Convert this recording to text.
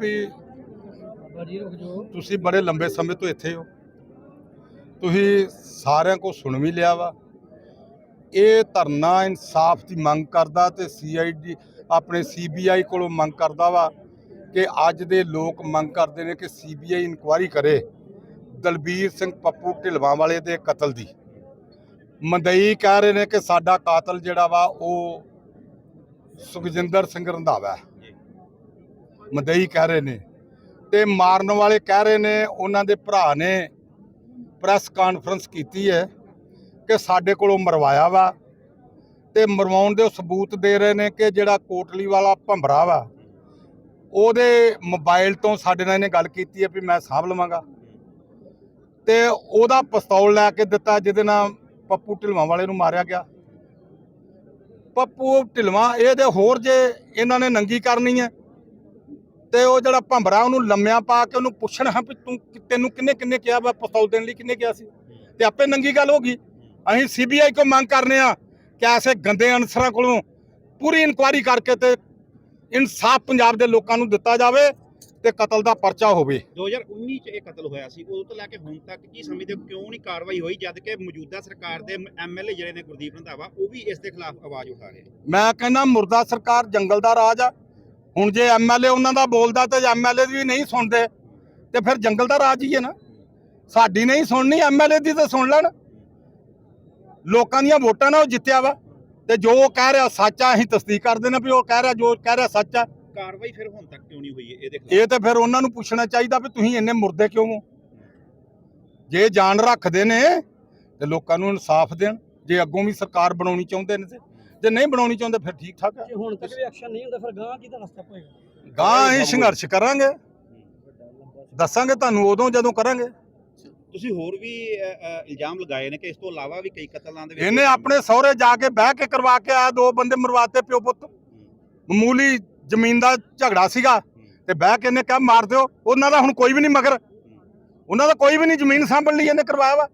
ਵੀ ਤੁਸੀਂ ਬੜੇ ਲੰਬੇ ਸਮੇਂ ਤੋਂ ਇੱਥੇ ਹੋ। ਤੁਸੀਂ ਸਾਰਿਆਂ ਕੋ ਸੁਣ ਵੀ ਲਿਆ ਵਾ। ਇਹ ਧਰਨਾ ਇਨਸਾਫ ਦੀ ਮੰਗ ਕਰਦਾ ਤੇ ਸੀਆਈਡੀ ਆਪਣੇ ਸੀਬੀਆਈ ਕੋਲੋਂ ਮੰਗ ਕਰਦਾ ਵਾ ਕਿ ਅੱਜ ਦੇ ਲੋਕ ਮੰਗ ਕਰਦੇ ਨੇ ਕਿ ਸੀਬੀਆਈ ਇਨਕੁਆਇਰੀ ਕਰੇ ਦਲਬੀਰ ਸਿੰਘ ਪੱਪੂ ਢਿਲਵਾਂ ਵਾਲੇ ਦੇ ਕਤਲ ਦੀ। ਮੰਦਈ ਕਹਿ ਰਹੇ ਨੇ ਕਿ ਸਾਡਾ ਕਾਤਲ ਜਿਹੜਾ ਵਾ ਉਹ ਸੁਖਜਿੰਦਰ ਸਿੰਘ ਰੰਧਾਵਾ ਹੈ। ਮਦਈ ਕਹਿ ਰਹੇ ਨੇ। ਤੇ ਮਾਰਨ ਵਾਲੇ ਕਹਿ ਰਹੇ ਨੇ, ਉਹਨਾਂ ਦੇ ਭਰਾ ਨੇ ਪ੍ਰੈਸ ਕਾਨਫਰੰਸ ਕੀਤੀ ਹੈ ਕਿ ਸਾਡੇ ਕੋਲੋਂ ਮਰਵਾਇਆ ਵਾ ਤੇ ਮਰਵਾਉਣ ਦੇ ਉਹ ਸਬੂਤ ਦੇ ਰਹੇ ਨੇ ਕਿ ਜਿਹੜਾ ਕੋਟਲੀ ਵਾਲਾ ਭੰਬਰਾ ਵਾ, ਉਹਦੇ ਮੋਬਾਈਲ ਤੋਂ ਸਾਡੇ ਨਾਲ ਇਹਨੇ ਗੱਲ ਕੀਤੀ ਹੈ ਵੀ ਮੈਂ ਸਾਂਭ ਲਵਾਂਗਾ। ਤੇ ਉਹਦਾ ਪਿਸਤੌਲ ਲੈ ਕੇ ਦਿੱਤਾ, ਜਿਹਦੇ ਨਾਲ ਪੱਪੂ ਢਿਲਵਾਂ ਵਾਲੇ ਨੂੰ ਮਾਰਿਆ ਗਿਆ। ਪੱਪੂ ਢਿਲਵਾਂ, ਇਹ ਤੇ ਹੋਰ ਜੇ ਇਹਨਾਂ ਨੇ ਨੰਗੀ ਕਰਨੀ ਹੈ ਤੇ ਉਹ ਜਿਹੜਾ ਭੰਬਰਾ ਉਹਨੂੰ ਲੰਮਿਆਂ ਪਾ ਕੇ ਉਹਨੂੰ ਪੁੱਛਣ ਹਾਂ ਵੀ ਤੂੰ ਤੈਨੂੰ ਕਿੰਨੇ ਕਿੰਨੇ ਕਿਹਾ ਵਾ ਪਿਸਤੌਲ ਦੇਣ ਲਈ ਕਿੰਨੇ ਕਿਹਾ ਸੀ? ਤੇ ਆਪੇ ਨੰਗੀ ਗੱਲ ਹੋ ਗਈ। ਅਸੀਂ ਸੀਬੀਆਈ ਕੋ ਮੰਗ ਕਰਨੇ ਆ ਕਿ ਐਸੇ ਗੰਦੇ ਅਨਸਰਾਂ ਕੋਲੋਂ ਪੂਰੀ ਇਨਕੁਆਇਰੀ ਕਰਕੇ ਤੇ ਇਨਸਾਫ ਪੰਜਾਬ ਦੇ ਲੋਕਾਂ ਨੂੰ ਦਿੱਤਾ ਜਾਵੇ ਤੇ ਕਤਲ ਦਾ ਪਰਚਾ ਹੋਵੇ। 2019 ਚ ਇਹ ਕਤਲ ਹੋਇਆ ਸੀ। ਉਦੋਂ ਤੋਂ ਲੈ ਕੇ ਹੁਣ ਤੱਕ ਕੀ ਸਮਝਦੇ ਹੋ? ਕਿਉਂ ਨਹੀਂ ਕਾਰਵਾਈ ਹੋਈ ਜਦ ਕਿ ਮੌਜੂਦਾ ਸਰਕਾਰ ਦੇ ਐਮਐਲਏ ਜਿਹੜੇ ਨੇ ਗੁਰਦੀਪ ਰੰਧਾਵਾ ਉਹ ਵੀ ਇਸ ਦੇ ਖਿਲਾਫ ਆਵਾਜ਼ ਉਠਾ ਰਹੇ ਮੈਂ ਕਹਿੰਦਾ ਮੁਰਦਾ ਸਰਕਾਰ ਜੰਗਲ ਦਾ ਰਾਜ ਆ। ਹੁਣ ਜੇ ਐਮਐਲਏ ਉਹਨਾਂ ਦਾ ਬੋਲਦਾ ਤੇ ਐਮਐਲਏ ਵੀ ਨਹੀਂ ਸੁਣਦੇ ਤੇ ਫਿਰ ਜੰਗਲ ਦਾ ਰਾਜ ਹੀ ਹੈ ਨਾ। ਸਾਡੀ ਨਹੀਂ ਸੁਣਨੀ ਐਮਐਲਏ ਦੀ ਤਾਂ ਸੁਣ ਲੈਣ। ਲੋਕਾਂ ਦੀਆਂ ਵੋਟਾਂ ਨਾਲ ਉਹ ਜਿੱਤਿਆ ਵਾ ਤੇ ਜੋ ਉਹ ਕਹਿ ਰਿਹਾ ਸੱਚ ਆ ਅਸੀਂ ਤਸਦੀਕ ਕਰਦੇ ਨੇ ਵੀ ਉਹ ਕਹਿ ਰਿਹਾ ਜੋ ਕਹਿ ਰਿਹਾ ਸੱਚ ਆ। ਕਾਰਵਾਈ ਫਿਰ ਹੁਣ ਤੱਕ ਕਿਉਂ ਨਹੀਂ ਹੋਈ ਇਹਦੇ ਇਹ ਤੇ ਫਿਰ ਉਹਨਾਂ ਨੂੰ ਪੁੱਛਣਾ ਚਾਹੀਦਾ ਵੀ ਤੁਸੀਂ ਇੰਨੇ ਮੁਰਦੇ ਕਿਉਂ ਹੋ? ਜੇ ਜਾਨ ਰੱਖਦੇ ਨੇ ਤੇ ਲੋਕਾਂ ਨੂੰ ਇਨਸਾਫ ਦੇਣ ਜੇ ਅੱਗੋਂ ਵੀ ਸਰਕਾਰ ਬਣਾਉਣੀ ਚਾਹੁੰਦੇ ਨੇ ਤੇ। ਜੇ ਨਹੀਂ ਬਣਾਉਣੀ ਚਾਹੁੰਦੇ ਫਿਰ ਠੀਕ ਠਾਕ ਆ। ਜੇ ਹੁਣ ਤੱਕ ਵੀ ਐਕਸ਼ਨ ਨਹੀਂ ਹੁੰਦਾ ਫਿਰ ਗਾਂ ਕਿਹਦਾ ਰਸਤਾ ਪਏਗਾ ਗਾਂ ਅਸੀਂ ਸੰਘਰਸ਼ ਕਰਾਂਗੇ। ਦੱਸਾਂਗੇ ਤੁਹਾਨੂੰ ਉਦੋਂ ਜਦੋਂ ਕਰਾਂਗੇ। ਤੁਸੀਂ ਹੋਰ ਵੀ ਅ, ਅ, ਇਲਜ਼ਾਮ ਲਗਾਏ ਨੇ ਕਿ ਇਸ ਤੋਂ ਇਲਾਵਾ ਵੀ ਕਈ ਕਤਲਾਂ ਦੇ ਵਿੱਚ ਇਹਨੇ ਆਪਣੇ ਸਹੁਰੇ ਜਾ ਕੇ ਬਹਿ ਕੇ ਕਰਵਾ ਕੇ ਆਇਆ ਦੋ ਬੰਦੇ ਮਰਵਾਤੇ ਪਿਓ ਪੁੱਤ। ਮਾਮੂਲੀ ਜ਼ਮੀਨ ਦਾ ਝਗੜਾ ਸੀਗਾ ਤੇ ਬਹਿ ਕੇ ਇਹਨੇ ਕਿਹਾ ਮਾਰ ਦਿਓ। ਉਹਨਾਂ ਦਾ ਹੁਣ ਕੋਈ ਵੀ ਨਹੀਂ ਮਗਰ। ਉਹਨਾਂ ਦਾ ਕੋਈ ਵੀ ਨਹੀਂ ਜ਼ਮੀਨ ਸਾਂਭਣ ਲਈ ਇਹਨੇ ਕਰਵਾਇਆ ਵਾ।